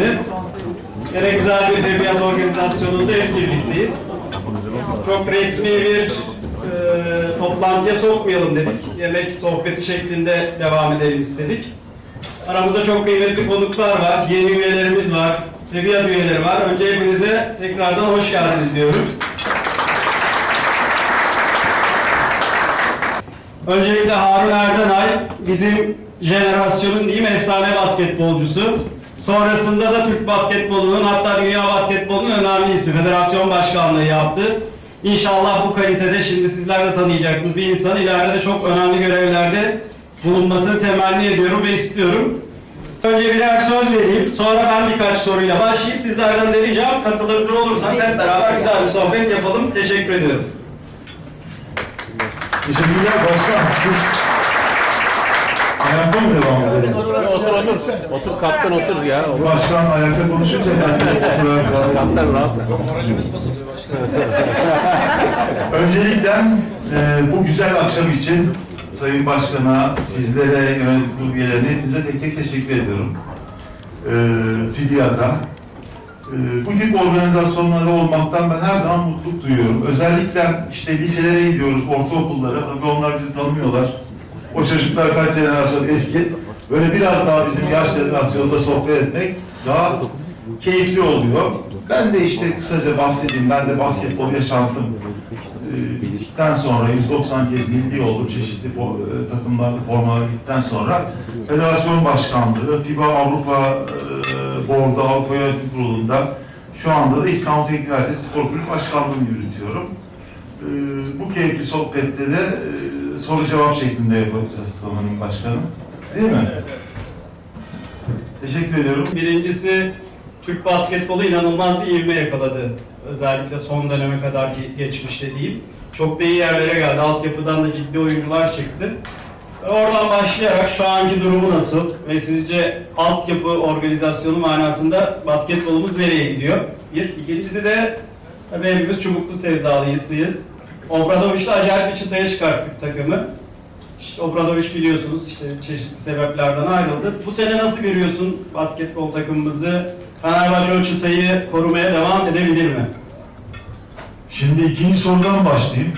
geldiniz. Yine güzel bir edebiyat organizasyonunda hep birlikteyiz. Çok resmi bir e, toplantıya sokmayalım dedik. Yemek sohbeti şeklinde devam edelim istedik. Aramızda çok kıymetli konuklar var, yeni üyelerimiz var, edebiyat üyeleri var. Önce hepinize tekrardan hoş geldiniz diyorum. Öncelikle Harun Erdenay bizim jenerasyonun diyeyim efsane basketbolcusu. Sonrasında da Türk basketbolunun hatta dünya basketbolunun önemli ismi. Federasyon başkanlığı yaptı. İnşallah bu kalitede şimdi sizler de tanıyacaksınız bir insan ileride de çok önemli görevlerde bulunmasını temenni ediyorum ve istiyorum. Önce birer söz vereyim. Sonra ben birkaç soruyla başlayıp sizlerden de katılımcı olursanız hep beraber güzel bir sohbet yapalım. Teşekkür ediyorum. Teşekkürler başkan. Siz ayakta mı devam edelim? Otur otur. Otur kaptan otur ya. Başkan ayakta konuşunca ben de zaten- Kaptan rahat. Öncelikle e, bu güzel akşam için Sayın Başkan'a, sizlere, yönetim kurulu üyelerine hepinize tek tek teşekkür ediyorum. E, Filyata. E, bu tip organizasyonlarda olmaktan ben her zaman mutluluk duyuyorum. Özellikle işte liselere gidiyoruz, ortaokullara. Tabii onlar bizi tanımıyorlar. O çocuklar kaç jenerasyon eski. Böyle biraz daha bizim yaş jenerasyonda sohbet etmek daha keyifli oluyor. Ben de işte kısaca bahsedeyim. Ben de basketbol yaşantım e, bittikten sonra 190 kez milli oldum çeşitli e, takımlarda formalar gittikten sonra federasyon başkanlığı, FIBA Avrupa e, Board'u, Avrupa Yönetim Kurulu'nda şu anda da İstanbul Teknik Üniversitesi Spor Kulübü Başkanlığı'nı yürütüyorum. E, bu keyifli sohbette de e, soru cevap şeklinde yapacağız sanırım başkanım. Değil mi? Teşekkür ediyorum. Birincisi Türk basketbolu inanılmaz bir ivme yakaladı. Özellikle son döneme kadar geçmişte diyeyim. Çok da iyi yerlere geldi. Altyapıdan da ciddi oyuncular çıktı. Oradan başlayarak şu anki durumu nasıl ve sizce altyapı organizasyonu manasında basketbolumuz nereye gidiyor? Bir. İkincisi de tabii hepimiz çubuklu sevdalıyız. Obradoviç'le acayip bir çıtaya çıkarttık takımı. İşte Obradoviç biliyorsunuz işte çeşitli sebeplerden ayrıldı. Bu sene nasıl görüyorsun basketbol takımımızı? Fenerbahçe o çıtayı korumaya devam edebilir mi? Şimdi ikinci sorudan başlayayım.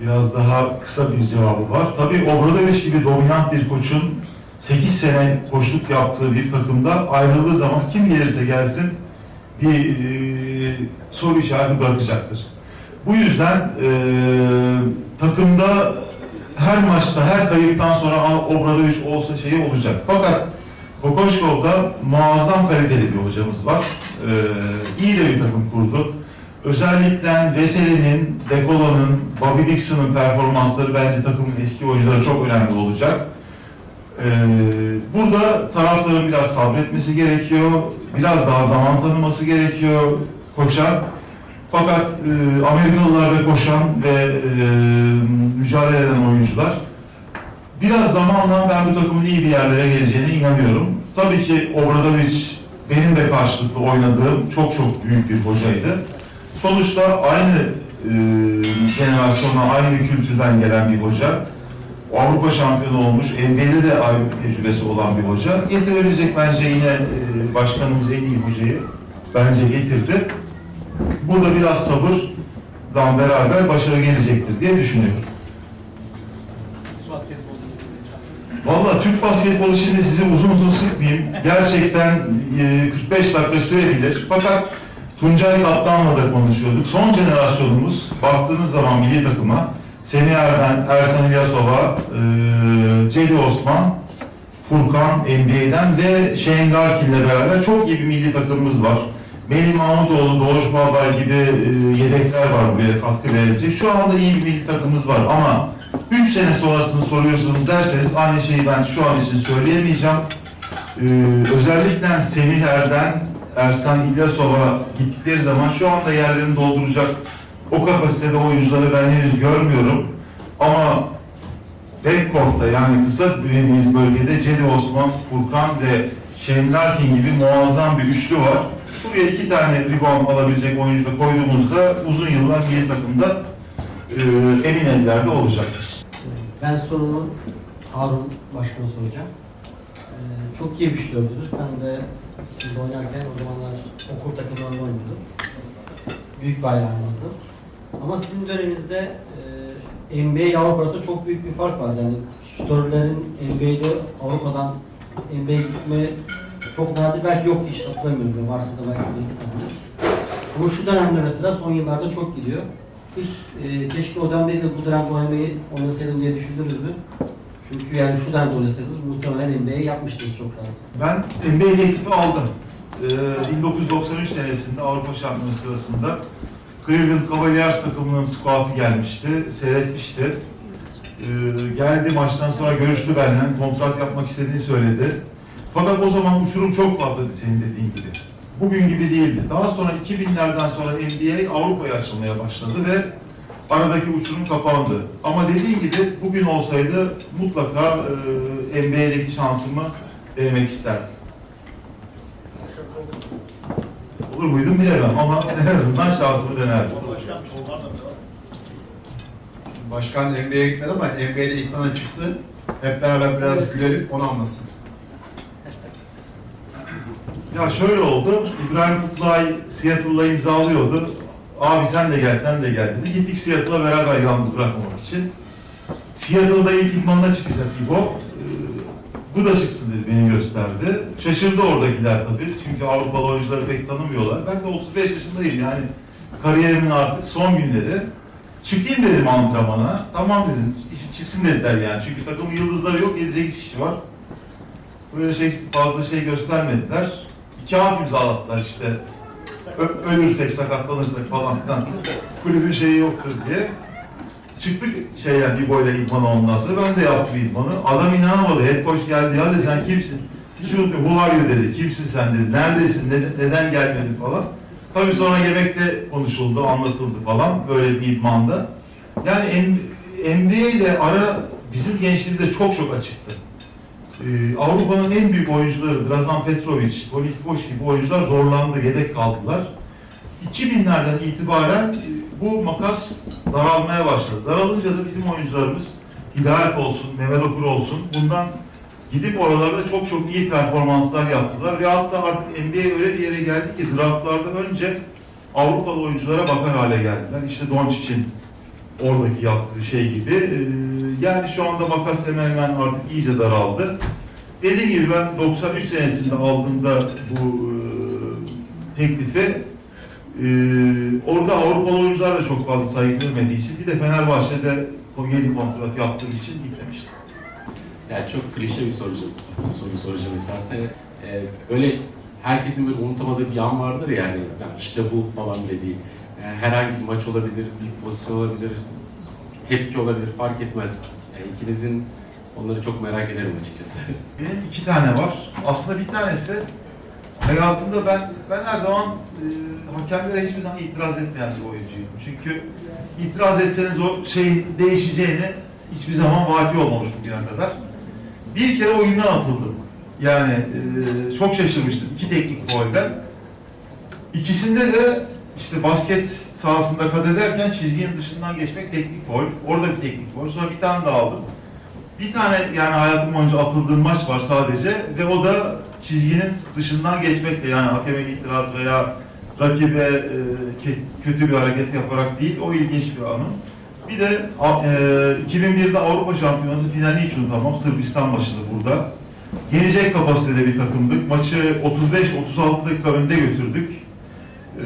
Biraz daha kısa bir cevabı var. Tabii Obradoviç gibi dominant bir koçun 8 sene koçluk yaptığı bir takımda ayrıldığı zaman kim gelirse gelsin bir e, soru işareti bırakacaktır. Bu yüzden e, takımda her maçta, her kayıptan sonra "Aa, Obradoviç olsa şeyi olacak. Fakat Kokoşkov'da muazzam kaliteli bir hocamız var. E, iyi de bir takım kurdu. Özellikle Veseli'nin, Dekola'nın, Bobby Dixon'ın performansları bence takımın eski oyuncuları çok önemli olacak. Ee, burada taraftarın biraz sabretmesi gerekiyor, biraz daha zaman tanıması gerekiyor koça. Fakat e, Amerikalılarda koşan ve e, mücadele eden oyuncular biraz zamanla ben bu takımın iyi bir yerlere geleceğine inanıyorum. Tabii ki Obradoviç benim de karşılıklı oynadığım çok çok büyük bir hocaydı. Sonuçta aynı e, jenerasyona, aynı kültürden gelen bir hoca. Avrupa şampiyonu olmuş, NBA'de de ayrı tecrübesi olan bir hoca. Getirebilecek bence yine e, başkanımız en iyi hocayı bence getirdi. Burada biraz sabırdan beraber başarı gelecektir diye düşünüyorum. Valla Türk basketbolu şimdi sizi uzun uzun sıkmayayım. Gerçekten e, 45 dakika sürebilir. Fakat Tuncay Kaptan'la da konuşuyorduk. Son jenerasyonumuz baktığınız zaman milli takıma Semih Erden, Ersan İlyasova, e, Cedi Osman, Furkan NBA'den ve Shane Larkin'le beraber çok iyi bir milli takımımız var. Melih Mahmutoğlu, Doğuş Balbay gibi e, yedekler var buraya katkı verecek. Şu anda iyi bir milli takımımız var ama 3 sene sonrasını soruyorsunuz derseniz aynı şeyi ben şu an için söyleyemeyeceğim. Ee, özellikle Semih Erden, Ersan İlyasova gittikleri zaman şu anda yerlerini dolduracak o kapasitede oyuncuları ben henüz görmüyorum. Ama backcourt'ta yani kısa bölgede Cedi Osman, Furkan ve Shane Larkin gibi muazzam bir üçlü var. Buraya iki tane rebound alabilecek oyuncu da koyduğumuzda uzun yıllar milli takımda e, emin ellerde olacaktır. Ben sorumu Harun Başkan'a soracağım. Ee, çok iyi bir şey. Ben de Siz oynarken o zamanlar okul takımlarında oynuyordum. Büyük bayrağımızdı. Ama sizin döneminizde e, NBA ile Avrupa arasında çok büyük bir fark var. Yani şutörlerin NBA'de Avrupa'dan NBA'ye gitme çok nadir belki yoktu hiç hatırlamıyorum. Varsa da belki bir tane. Ama şu dönemde mesela son yıllarda çok gidiyor. Hiç e, keşke o dönemde de bu dönemde oynamayı oynasaydım diye düşündünüz mü? Çünkü yani şu dönemde oynasaydınız muhtemelen NBA'ye yapmıştınız çok rahat. Ben NBA teklifi aldım. Ee, 1993 senesinde Avrupa Şampiyonası sırasında Cleveland Cavaliers takımının squat'ı gelmişti, seyretmişti. Ee, geldi maçtan sonra görüştü benimle, kontrat yapmak istediğini söyledi. Fakat o zaman uçurum çok fazlaydı senin dediğin gibi. Bugün gibi değildi. Daha sonra 2000'lerden sonra NBA Avrupa'ya açılmaya başladı ve aradaki uçurum kapandı. Ama dediğim gibi bugün olsaydı mutlaka e, NBA'deki şansımı denemek isterdim. Olur muydum bilemem ama en azından şansımı denerdim. Başkan NBA'ye gitmedi ama NBA'de ilk bana çıktı. Hep beraber biraz gülelim, onu anlatsın. Ya şöyle oldu, İbrahim Kutlay Seattle'la imzalıyordu. Abi sen de gel, sen de gel dedi. Gittik Seattle'a beraber yalnız bırakmamak için. Seattle'da ilk idmanına çıkacak İbo. Ee, bu da çıksın dedi, beni gösterdi. Şaşırdı oradakiler tabii. Çünkü Avrupalı oyuncuları pek tanımıyorlar. Ben de 35 yaşındayım yani. Kariyerimin artık son günleri. Çıkayım dedim antrenmana. Tamam dedim, çıksın dediler yani. Çünkü takımın yıldızları yok, 7-8 kişi var. Böyle şey fazla şey göstermediler. Kağıt imzalattılar işte. Ö- ölürsek, sakatlanırsak falan filan. Kulübün şeyi yoktur diye. Çıktık şeyden İbo ile idmana ondan sonra. Ben de yaptım idmanı. Adam inanamadı. Head coach geldi. Hadi sen kimsin? Hiç unutmuyorum. Who are you dedi. Kimsin sen dedi. Neredesin? Ne- neden gelmedin falan. Tabii sonra yemekte konuşuldu, anlatıldı falan. Böyle bir idmanda. Yani NBA ile ara bizim gençliğimizde çok çok açıktı. Ee, Avrupa'nın en büyük oyuncuları Drazan Petrovic, Toni Kukoc gibi oyuncular zorlandı, yedek kaldılar. 2000'lerden itibaren e, bu makas daralmaya başladı. Daralınca da bizim oyuncularımız Hidayet olsun, Mehmet Okur olsun bundan gidip oralarda çok çok iyi performanslar yaptılar ve hatta artık NBA öyle bir yere geldi ki draftlarda önce Avrupalı oyunculara bakar hale geldiler. İşte Doncic'in oradaki yaptığı şey gibi. Ee, Yani şu anda makas hemen hemen artık iyice daraldı. Dediğim gibi ben 93 senesinde aldığımda bu e, teklifi e, orada Avrupalı oyuncular da çok fazla saygı görmediği için bir de Fenerbahçe'de yeni kontrat yaptığım için gitmemiştim. Yani çok klişe bir soru, soru soracağım esasında. Ee, böyle herkesin böyle unutamadığı bir an vardır yani. yani işte bu falan dediği. Yani herhangi bir maç olabilir, bir pozisyon olabilir, tepki olabilir fark etmez. Yani ikinizin onları çok merak ederim açıkçası. Benim iki tane var. Aslında bir tanesi hayatımda ben ben her zaman e, hakemlere hiçbir zaman itiraz etmeyen bir oyuncuyum. Çünkü itiraz etseniz o şeyin değişeceğini hiçbir zaman vaki olmamış bugüne kadar. Bir kere oyundan atıldım. Yani e, çok şaşırmıştım. İki teknik faulden. İkisinde de işte basket sahasında kat ederken çizginin dışından geçmek teknik faul. Orada bir teknik faul. Sonra bir tane daha aldım. Bir tane yani hayatım boyunca atıldığım maç var sadece ve o da çizginin dışından geçmekle yani hakeme itiraz veya rakibe e, kötü bir hareket yaparak değil o ilginç bir anım. Bir de e, 2001'de Avrupa Şampiyonası finalini hiç unutamam. Sırbistan maçıydı burada. Yenecek kapasitede bir takımdık. Maçı 35-36 dakika önde götürdük.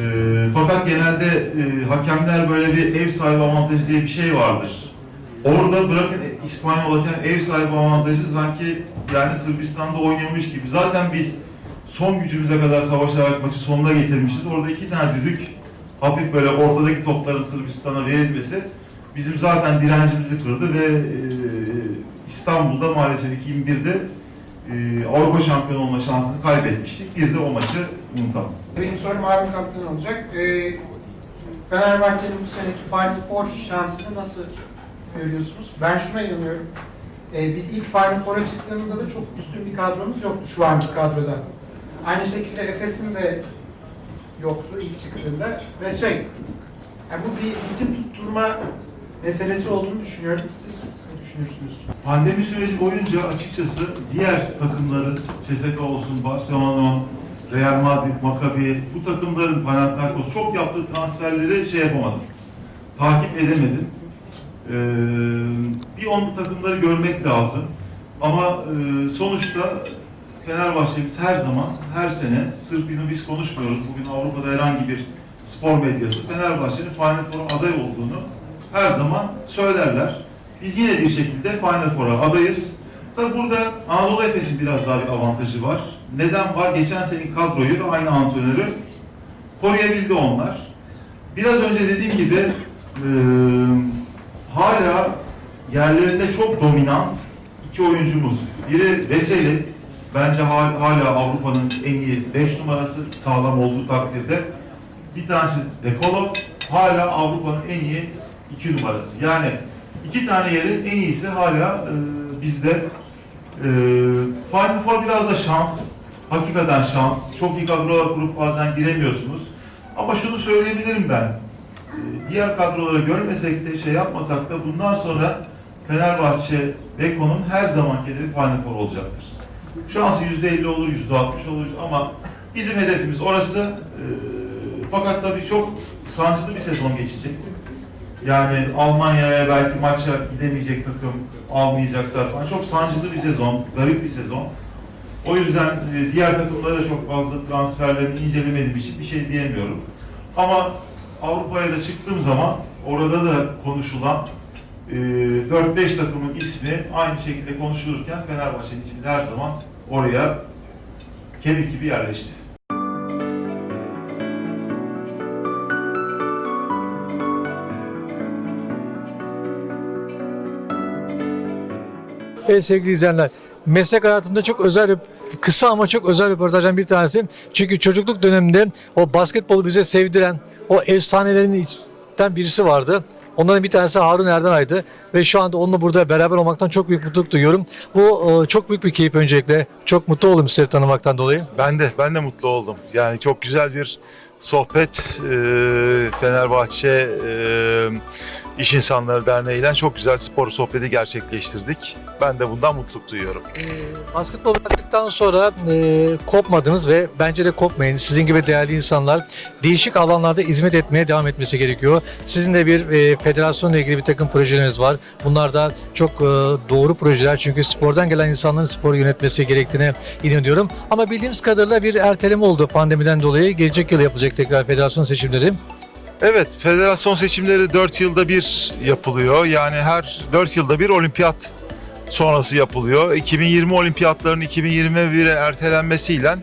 E, fakat genelde e, hakemler böyle bir ev sahibi avantajı diye bir şey vardır. Orada bırakın İspanyol hakem ev sahibi avantajı sanki yani Sırbistan'da oynuyormuş gibi. Zaten biz son gücümüze kadar savaşarak maçı sonuna getirmişiz. Orada iki tane düdük hafif böyle ortadaki topların Sırbistan'a verilmesi bizim zaten direncimizi kırdı ve e, İstanbul'da maalesef 2001'de e, Avrupa şampiyonu olma şansını kaybetmiştik. Bir de o maçı unutamam. Benim sorum Harun Kaptan olacak. Ee, Fenerbahçe'nin bu seneki Final Four şansını nasıl görüyorsunuz? Ben şuna inanıyorum. Ee, biz ilk Final Four'a çıktığımızda da çok üstün bir kadromuz yoktu şu anki kadroda. Aynı şekilde Efes'in de yoktu ilk çıktığında. Ve şey, yani bu bir ritim tutturma meselesi olduğunu düşünüyorum. Siz ne düşünürsünüz? Pandemi süreci boyunca açıkçası diğer takımların CSKA olsun, Barcelona, Real Madrid, Maccabi bu takımların Panathinaikos çok yaptığı transferleri şey yapamadım. Takip edemedim. Ee, bir on takımları görmek lazım. Ama e, sonuçta Fenerbahçe'miz her zaman, her sene, sırf bizim biz konuşmuyoruz. Bugün Avrupa'da herhangi bir spor medyası Fenerbahçe'nin Final Four'a aday olduğunu her zaman söylerler. Biz yine bir şekilde Final Four'a adayız. Tabi burada Anadolu Efes'in biraz daha bir avantajı var. Neden var? Geçen senenin kadroyu ve aynı antrenörü koruyabildi onlar. Biraz önce dediğim gibi e, hala yerlerinde çok dominant iki oyuncumuz. Biri Veseli, bence ha- hala Avrupa'nın en iyi 5 numarası sağlam olduğu takdirde. Bir tanesi Dekolo, hala Avrupa'nın en iyi iki numarası. Yani iki tane yerin en iyisi hala e, bizde. E, Final Four biraz da şans. Hakikaten şans. Çok iyi kadrolar kurup bazen giremiyorsunuz. Ama şunu söyleyebilirim ben. E, diğer kadroları görmesek de şey yapmasak da bundan sonra Fenerbahçe Beko'nun her zamanki hedefi Final Four olacaktır. Şansı %50 olur, %60 olur ama bizim hedefimiz orası. E, fakat tabii çok sancılı bir sezon geçecek. Yani Almanya'ya belki maça gidemeyecek takım almayacaklar falan. Çok sancılı bir sezon, garip bir sezon. O yüzden e, diğer takımlara da çok fazla transferlerini incelemediğim için bir şey diyemiyorum. Ama Avrupa'ya da çıktığım zaman orada da konuşulan e, 4-5 takımın ismi aynı şekilde konuşulurken Fenerbahçe'nin ismi her zaman oraya kemik gibi yerleşti. Evet sevgili izleyenler, meslek hayatımda çok özel, bir- kısa ama çok özel röportajdan bir tanesi. Çünkü çocukluk döneminde o basketbolu bize sevdiren, o efsanelerin içinden birisi vardı. Onların bir tanesi Harun Erdenay'dı ve şu anda onunla burada beraber olmaktan çok büyük mutluluk duyuyorum. Bu e, çok büyük bir keyif öncelikle. Çok mutlu oldum sizleri tanımaktan dolayı. Ben de ben de mutlu oldum. Yani çok güzel bir sohbet e, Fenerbahçe e, İş İnsanları Derneği ile çok güzel spor sohbeti gerçekleştirdik. Ben de bundan mutluluk duyuyorum. E, basketbol bıraktıktan sonra e, kopmadınız ve bence de kopmayın. Sizin gibi değerli insanlar değişik alanlarda hizmet etmeye devam etmesi gerekiyor. Sizin de bir e, federasyonla ilgili bir takım projeleriniz var. Bunlar da çok e, doğru projeler çünkü spordan gelen insanların sporu yönetmesi gerektiğine inanıyorum. Ama bildiğimiz kadarıyla bir erteleme oldu pandemiden dolayı. Gelecek yıl yapılacak tekrar federasyon seçimleri. Evet, federasyon seçimleri 4 yılda bir yapılıyor. Yani her 4 yılda bir olimpiyat sonrası yapılıyor. 2020 olimpiyatlarının 2021'e ertelenmesiyle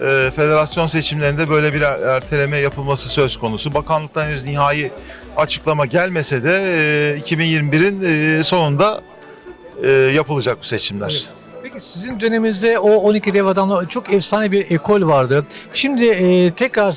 e, federasyon seçimlerinde böyle bir er- erteleme yapılması söz konusu. Bakanlıktan henüz nihai açıklama gelmese de e, 2021'in e, sonunda e, yapılacak bu seçimler. Peki sizin döneminizde o 12 dev adamla çok efsane bir ekol vardı. Şimdi e, tekrar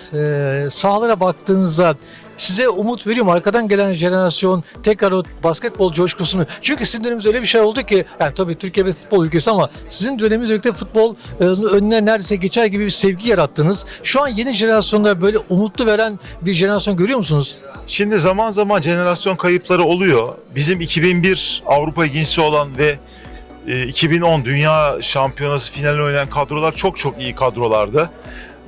e, sahalara baktığınızda size umut veriyor mu? Arkadan gelen jenerasyon tekrar o basketbol coşkusunu. Çünkü sizin döneminizde öyle bir şey oldu ki, yani tabii Türkiye bir futbol ülkesi ama sizin döneminizde özellikle futbol e, önüne neredeyse geçer gibi bir sevgi yarattınız. Şu an yeni jenerasyonda böyle umutlu veren bir jenerasyon görüyor musunuz? Şimdi zaman zaman jenerasyon kayıpları oluyor. Bizim 2001 Avrupa ikincisi olan ve 2010 Dünya Şampiyonası finali oynayan kadrolar çok çok iyi kadrolardı.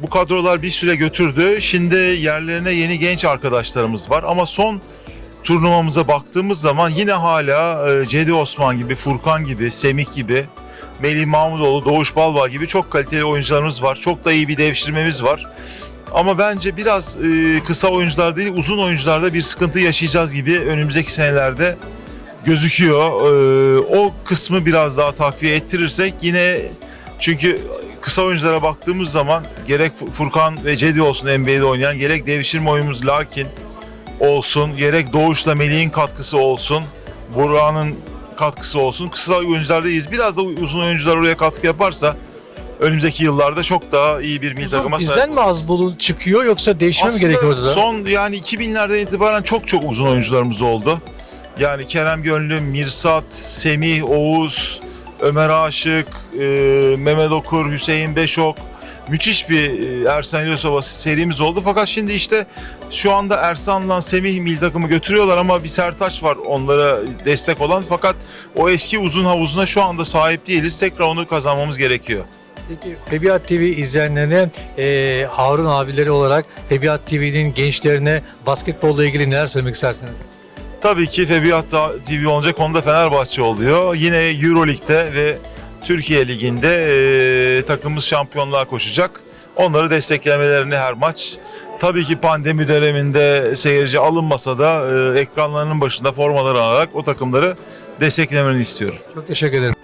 Bu kadrolar bir süre götürdü. Şimdi yerlerine yeni genç arkadaşlarımız var ama son turnuvamıza baktığımız zaman yine hala e, Cedi Osman gibi, Furkan gibi, Semih gibi, Melih Mahmudoğlu, Doğuş Balbağ gibi çok kaliteli oyuncularımız var. Çok da iyi bir devşirmemiz var. Ama bence biraz e, kısa oyuncular değil, uzun oyuncularda bir sıkıntı yaşayacağız gibi önümüzdeki senelerde gözüküyor. E, o kısmı biraz daha takviye ettirirsek yine çünkü kısa oyunculara baktığımız zaman gerek Furkan ve Cedi olsun NBA'de oynayan, gerek devşirme oyuncumuz Larkin olsun, gerek Doğuş'la Melih'in katkısı olsun, Burak'ın katkısı olsun. Kısa oyunculardayız. Biraz da uzun oyuncular oraya katkı yaparsa önümüzdeki yıllarda çok daha iyi bir milli takıma sahip Bizden mi az bulu çıkıyor yoksa değişme mi aslında gerekiyor orada da? Son yani 2000'lerden itibaren çok çok uzun oyuncularımız oldu. Yani Kerem Gönlü, Mirsat, Semih, Oğuz, Ömer Aşık, e, Mehmet Okur, Hüseyin Beşok. Müthiş bir e, Ersan İlyasova serimiz oldu. Fakat şimdi işte şu anda Ersan'la Semih milli takımı götürüyorlar ama bir Sertaç var onlara destek olan. Fakat o eski uzun havuzuna şu anda sahip değiliz. Tekrar onu kazanmamız gerekiyor. Peki Febiyat TV izleyenlerine e, Harun abileri olarak Febiyat TV'nin gençlerine basketbolla ilgili neler söylemek istersiniz? Tabii ki Febiyat TV olunca konuda Fenerbahçe oluyor. Yine Euroleague'de ve Türkiye Ligi'nde e, takımımız şampiyonluğa koşacak. Onları desteklemelerini her maç. Tabii ki pandemi döneminde seyirci alınmasa da e, ekranlarının başında formaları alarak o takımları desteklemelerini istiyorum. Çok teşekkür ederim.